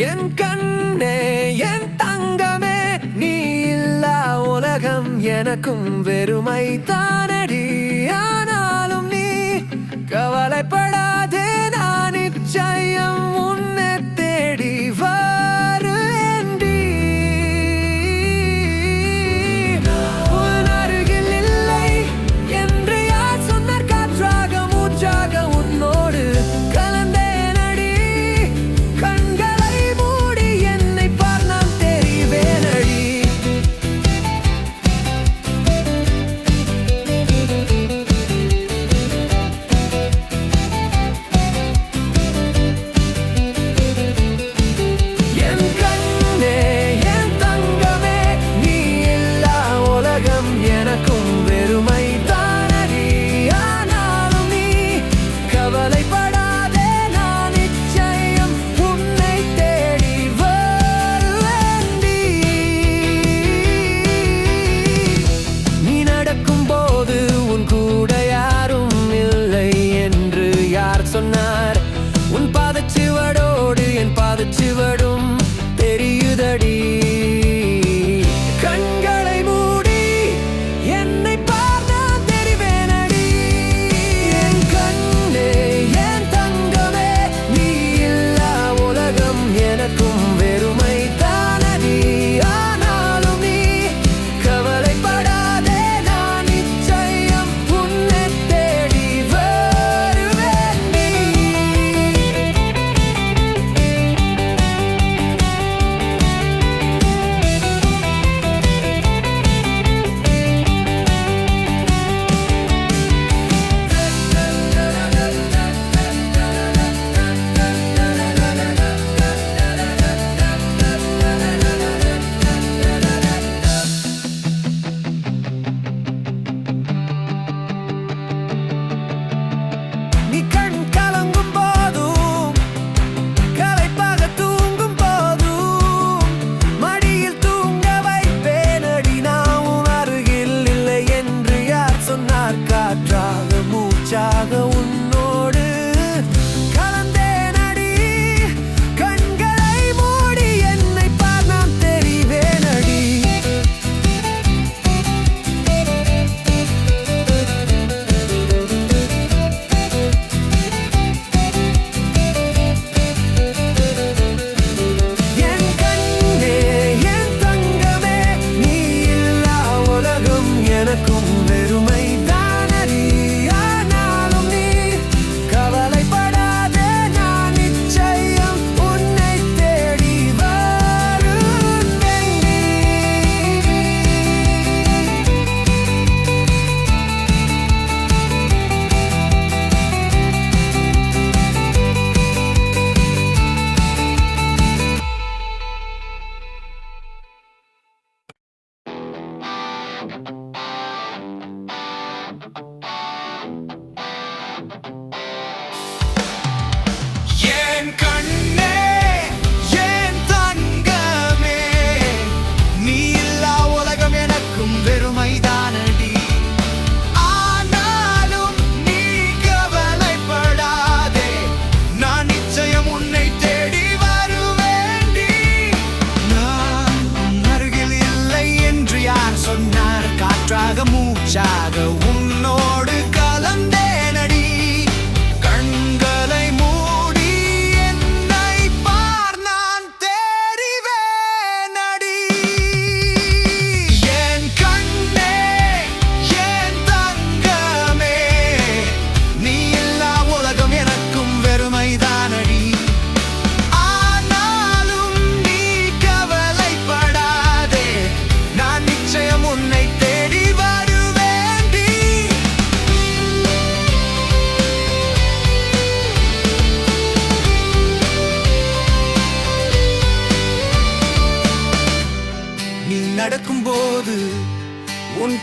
என் கண்ணே என் தங்கமே நீ இல்லா உலகம் எனக்கும் வெறுமை தானடி ஆனாலும் நீ கவலைப்பட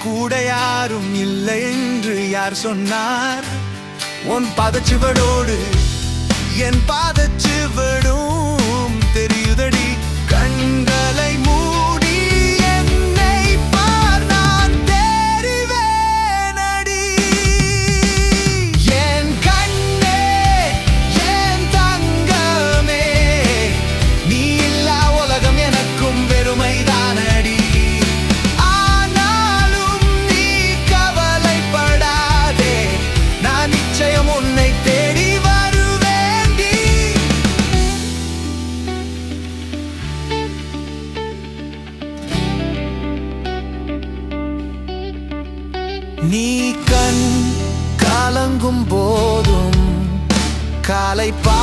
கூட யாரும் இல்லை என்று யார் சொன்னார்? உன் பதச்சுவடோடு என் பாதச்சுவடும் காலை பார்